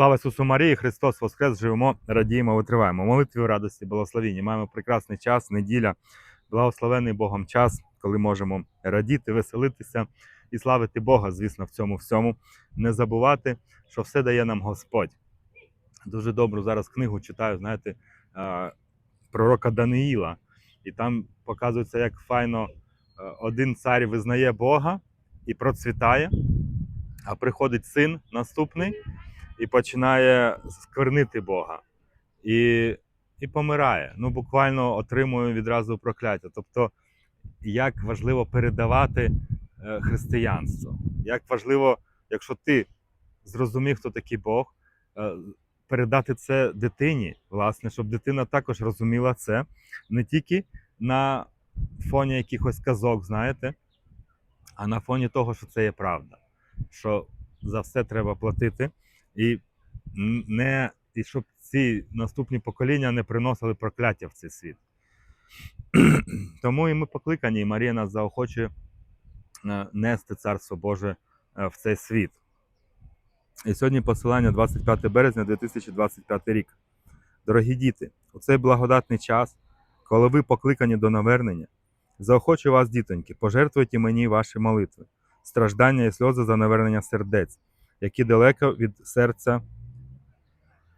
Слава Ісусу Марії, Христос Воскрес, живемо, радіємо, витриваємо. Молитві в радості, благословінні. Маємо прекрасний час, неділя, благословений Богом час, коли можемо радіти, веселитися і славити Бога, звісно, в цьому всьому. Не забувати, що все дає нам Господь. Дуже добру зараз книгу читаю, знаєте, пророка Даниїла. І там показується, як файно е, один цар визнає Бога і процвітає, а приходить син наступний і починає сквернити Бога. І, і помирає. Ну, буквально отримує відразу прокляття. Тобто, як важливо передавати е, християнство, як важливо, якщо ти зрозумів, хто такий Бог, е, передати це дитині, власне, щоб дитина також розуміла це не тільки на фоні якихось казок, знаєте, а на фоні того, що це є правда, що за все треба платити, і не і щоб ці наступні покоління не приносили прокляття в цей світ. Тому і ми покликані, і Марія нас заохочує е, нести Царство Боже е, в цей світ. І сьогодні посилання 25 березня 2025 рік. Дорогі діти, у цей благодатний час, коли ви покликані до навернення, заохочу вас, дітоньки, пожертвуйте мені ваші молитви, страждання і сльози за навернення сердець, які далеко від серця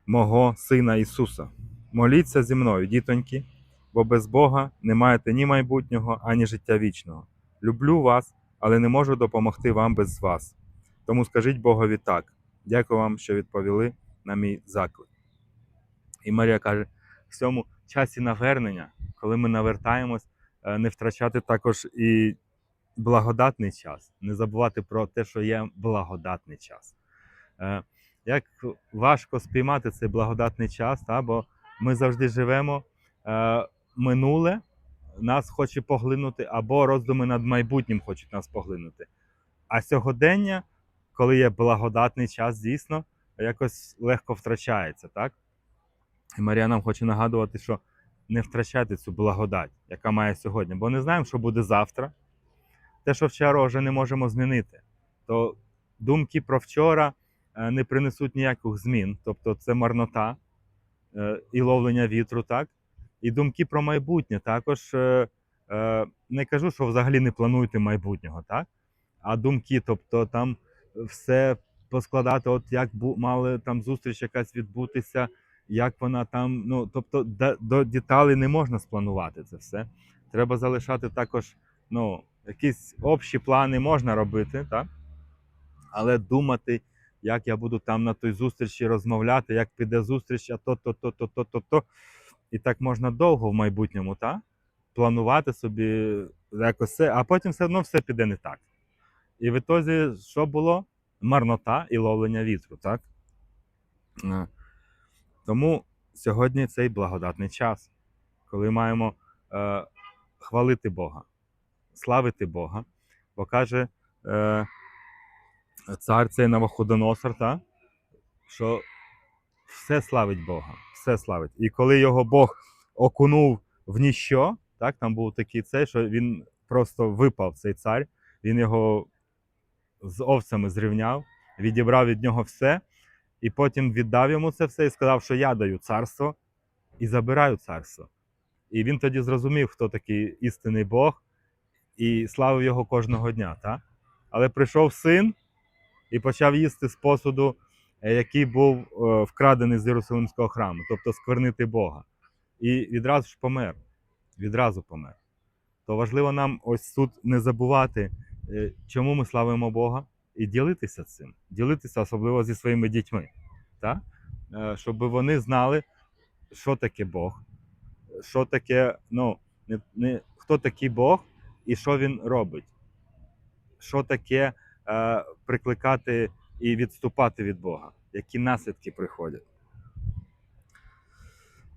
мого Сина Ісуса. Моліться зі мною, дітоньки, бо без Бога не маєте ні майбутнього, ані життя вічного. Люблю вас, але не можу допомогти вам без вас. Тому скажіть Богові так. Дякую вам, що відповіли на мій заклик. І Марія каже: в цьому часі навернення, коли ми навертаємось, е, не втрачати також і благодатний час, не забувати про те, що є благодатний час. Е, Як важко спіймати цей благодатний час, та? бо ми завжди живемо е, минуле, нас хоче поглинути, або роздуми над майбутнім хочуть нас поглинути. А сьогодення, коли є благодатний час, дійсно, якось легко втрачається, так? І Марія нам хоче нагадувати, що не втрачайте цю благодать, яка має сьогодні, бо не знаємо, що буде завтра. Те, що вчора вже не можемо змінити, то думки про вчора е, не принесуть ніяких змін, тобто це марнота е, і ловлення вітру, так? І думки про майбутнє також е, не кажу, що взагалі не плануйте майбутнього, так? А думки, тобто там все поскладати, от як мали там зустріч якась відбутися, як вона там. Ну тобто, до деталей не можна спланувати це все. Треба залишати також, ну, якісь общі плани можна робити, так? але думати, як я буду там на той зустрічі розмовляти, як піде зустріч, а то, то, то, то, то, то, то. І так можна довго в майбутньому, так? Планувати собі якось все, а потім все одно все піде не так. І в ітозі, що було? Марнота і ловлення вітру, так? Е, Тому сьогодні цей благодатний час, коли маємо е, хвалити Бога, славити Бога, бо каже е, цар цей Навуходоносор, та, що все славить Бога, все славить. І коли його Бог окунув в ніщо, так, там був такий цей, що він просто випав, цей цар, він його з овцями зрівняв, відібрав від нього все, і потім віддав йому це все і сказав, що я даю царство і забираю царство. І він тоді зрозумів, хто такий істинний Бог, і славив його кожного дня. Так? Але прийшов син і почав їсти з посуду, е, який був е, вкрадений з Єрусалимського храму, тобто сквернити Бога. І відразу ж помер. Відразу помер. То важливо нам ось тут не забувати, е, чому ми славимо Бога, і ділитися цим, ділитися особливо зі своїми дітьми, так? Щоб вони знали, що таке Бог, що таке, ну, не, не, хто такий Бог і що він робить, що таке е, прикликати і відступати від Бога, які наслідки приходять.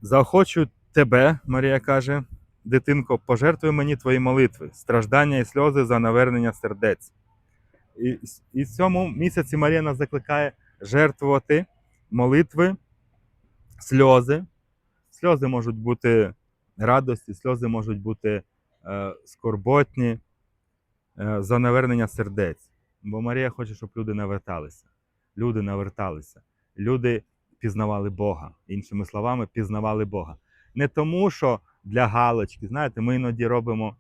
Заохочу тебе, Марія каже, дитинко, пожертвуй мені твої молитви, страждання і сльози за навернення сердець. І, і в цьому місяці Марія нас закликає жертвувати молитви, сльози. Сльози можуть бути радості, сльози можуть бути скорботні е, за навернення сердець. Бо Марія хоче, щоб люди наверталися. Люди наверталися. люди пізнавали Бога. Іншими словами, пізнавали Бога. Не тому, що для галочки, знаєте, ми іноді робимо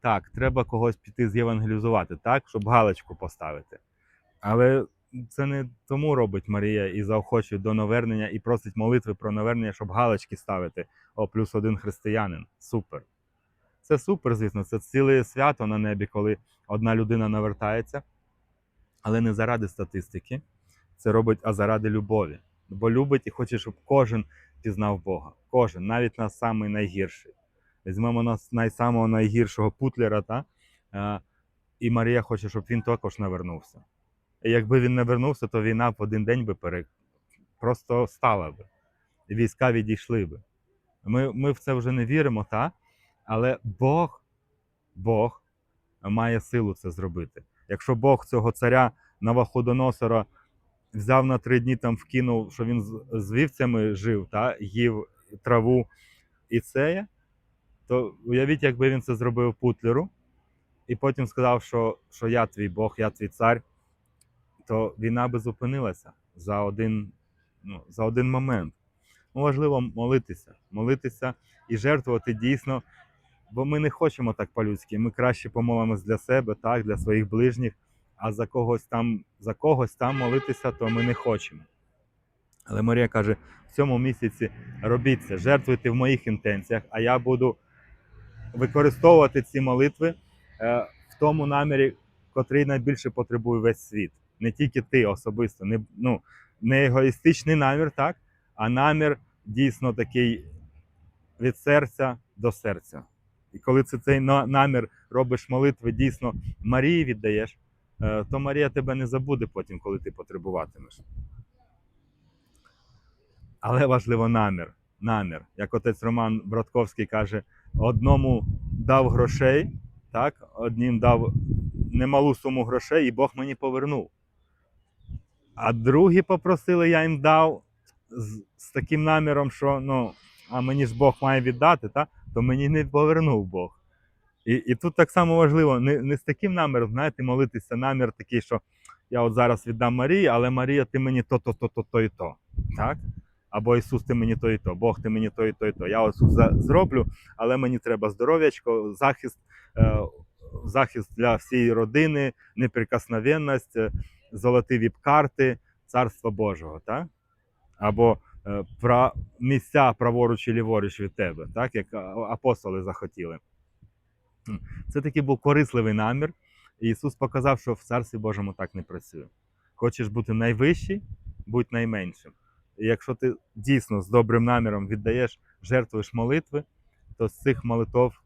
так, треба когось піти зєвангелізувати, так, щоб галочку поставити. Але це не тому робить Марія і заохочує до навернення і просить молитви про навернення, щоб галочки ставити. О, плюс один християнин. Супер. Це супер, звісно, це ціле свято на небі, коли одна людина навертається, але не заради статистики. Це робить, а заради любові. Бо любить і хоче, щоб кожен пізнав Бога. Кожен, навіть нас самий найгірший. Візьмемо нас найсамого найгіршого путлера, та? і Марія хоче, щоб він також навернувся. І якби він не вернувся, то війна в один день би пере... просто стала би. Війська відійшли би. Ми, ми в це вже не віримо, та? Але Бог, Бог має силу це зробити. Якщо Бог цього царя Наваходоносора взяв на три дні, там вкинув, що він з- вівцями жив, та? їв траву і це, то уявіть, якби він це зробив Путлеру, і потім сказав, що, що я твій Бог, я твій цар, то війна би зупинилася за один, ну, за один момент. Ну, важливо молитися, молитися і жертвувати дійсно, бо ми не хочемо так по-людськи. Ми краще помолимось для себе, так, для своїх ближніх, а за когось там, за когось там молитися, то ми не хочемо. Але Марія каже: в цьому місяці робіть це, жертвуйте в моїх інтенціях, а я буду використовувати ці молитви е, в тому намірі, котрий найбільше потребує весь світ. Не тільки ти особисто, не, ну, не егоїстичний намір, так, а намір дійсно такий від серця до серця. І коли це цей намір робиш молитви, дійсно Марії віддаєш, е, то Марія тебе не забуде потім, коли ти потребуватимеш. Але важливо намір. Намір. Як отець Роман Братковський каже, одному дав грошей, так, одним дав немалу суму грошей, і Бог мені повернув. А другі попросили, я їм дав з, з таким наміром, що ну, а мені ж Бог має віддати, та? То мені не повернув Бог. І, і тут так само важливо, не, не з таким наміром, знаєте, молитися, намір такий, що я от зараз віддам Марії, але Марія, ти мені то, то, то, то, і то. Так? Або Ісус, ти мені то і то, Бог ти мені то і то і то. Я за- зроблю, але мені треба здоров'ячко, захист, е, захист для всієї родини, неприкосновенність, е, золоті віп-карти Царства Божого. Так? Або е, пра, місця праворуч і ліворуч від тебе, так? як апостоли захотіли. Це такий був корисливий намір. І Ісус показав, що в Царстві Божому так не працює. Хочеш бути найвищий, будь найменшим. І якщо ти дійсно з добрим наміром віддаєш, жертвуєш молитви, то з цих молитв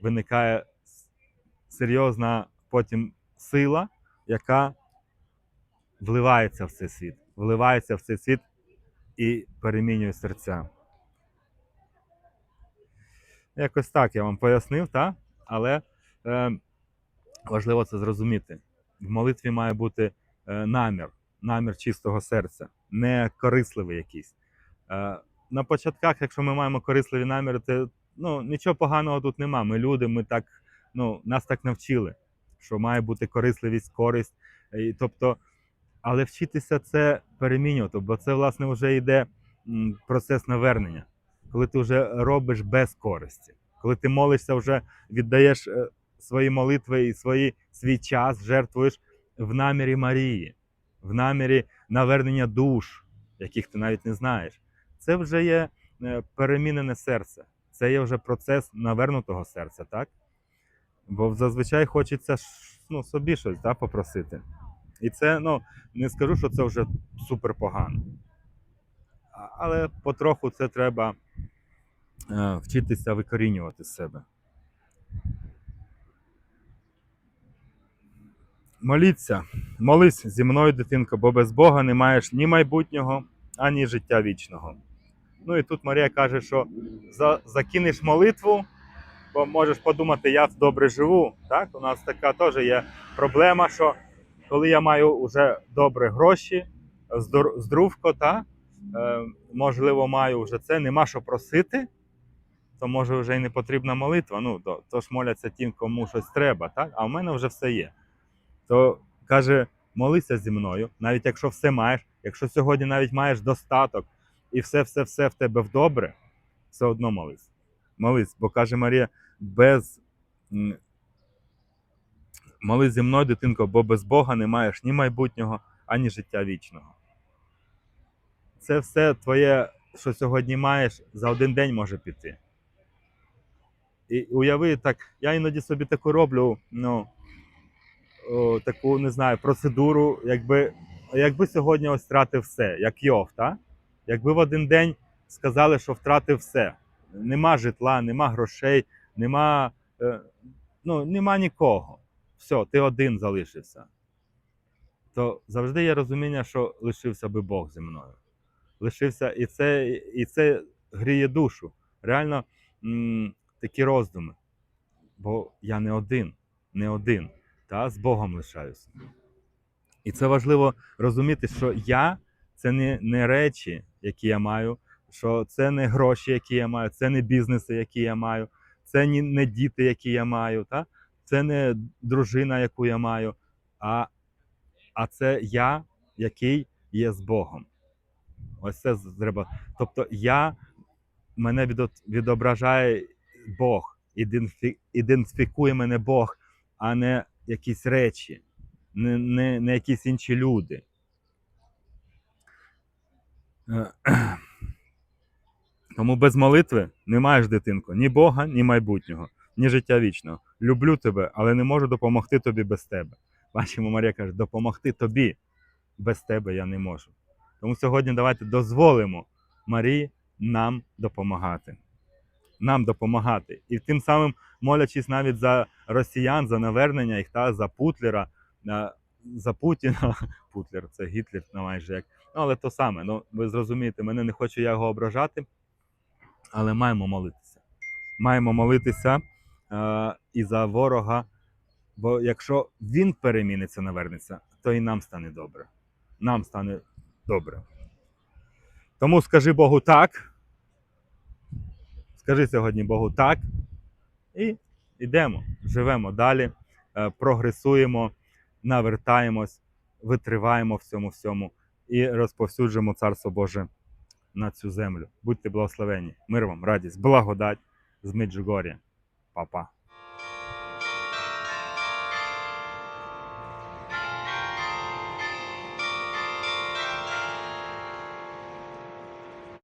виникає серйозна потім сила, яка вливається в цей світ, вливається в цей світ і перемінює серця. Якось так я вам пояснив, та? але е, важливо це зрозуміти. В молитві має бути е, намір, намір чистого серця, не корисливий якийсь. Е, на початках, якщо ми маємо корисливі наміри, то ну, нічого поганого тут нема. Ми люди, ми так, ну, нас так навчили, що має бути корисливість, користь. І, тобто, але вчитися це перемінювати, бо це, власне, вже йде процес навернення, коли ти вже робиш без користі, коли ти молишся, вже віддаєш е, свої молитви і свої, свій час, жертвуєш в намірі Марії, в намірі навернення душ, яких ти навіть не знаєш. Це вже є е, перемінене серце. Це є вже процес навернутого серця, так? Бо зазвичай хочеться ну, собі щось да, попросити. І це, ну, не скажу, що це вже супер погано. Але потроху це треба е, вчитися викорінювати з себе. Моліться, молись зі мною, дитинко, бо без Бога не маєш ні майбутнього, ані життя вічного. Ну і тут Марія каже, що за, закинеш молитву, бо можеш подумати, я добре живу. Так? У нас така теж є проблема, що коли я маю вже добре гроші, здор- та, е, можливо, маю вже це, нема що просити, то може вже й не потрібна молитва. Ну, то, то ж моляться тим, кому щось треба, так? а в мене вже все є. То каже, молися зі мною, навіть якщо все маєш, Якщо сьогодні навіть маєш достаток і все-все-все в тебе добре, все одно молись. Молись, бо каже Марія, без м, молись зі мною, дитинко, бо без Бога не маєш ні майбутнього, ані життя вічного. Це все твоє, що сьогодні маєш, за один день може піти. І уяви так, я іноді собі таку роблю, ну, о, таку, не знаю, процедуру, якби, якби сьогодні ось втратив все, як Йов, та? якби в один день сказали, що втратив все. Нема житла, нема грошей, нема, е, ну, нема нікого. Все, ти один залишився. То завжди є розуміння, що лишився би Бог зі мною. Лишився, і це, і це гріє душу. Реально м, такі роздуми. Бо я не один, не один, та з Богом лишаюся. І це важливо розуміти, що я це не, не речі, які я маю, що це не гроші, які я маю, це не бізнеси, які я маю, це не, діти, які я маю, та? Це не дружина, яку я маю, а, а це я, який є з Богом. Ось це треба. Тобто я мене відображає Бог, ідентифікує мене Бог, а не якісь речі, не, не, не якісь інші люди. Е, Тому без молитви не маєш дитинку ні Бога, ні майбутнього, ні життя вічного. Люблю тебе, але не можу допомогти тобі без тебе. Бачимо, Марія каже, допомогти тобі без тебе я не можу. Тому сьогодні давайте дозволимо Марії нам допомагати. Нам допомагати. І тим самим молячись навіть за росіян, за навернення їх та за Путлера, за Путіна. Путлер це Гітлер, ну, майже як. Ну, але то саме. Ну, ви зрозумієте, мене не хочу я його ображати, але маємо молитися. Маємо молитися і за ворога. Бо якщо він переміниться, навернеться, то і нам стане добре. Нам стане добре. Тому скажи Богу так. Скажи сьогодні Богу так. І йдемо, живемо далі, е, прогресуємо, навертаємось, витриваємо в цьому всьому і розповсюджуємо Царство Боже на цю землю. Будьте благословені. Мир вам, радість, благодать з Меджугор'я. apa-apa.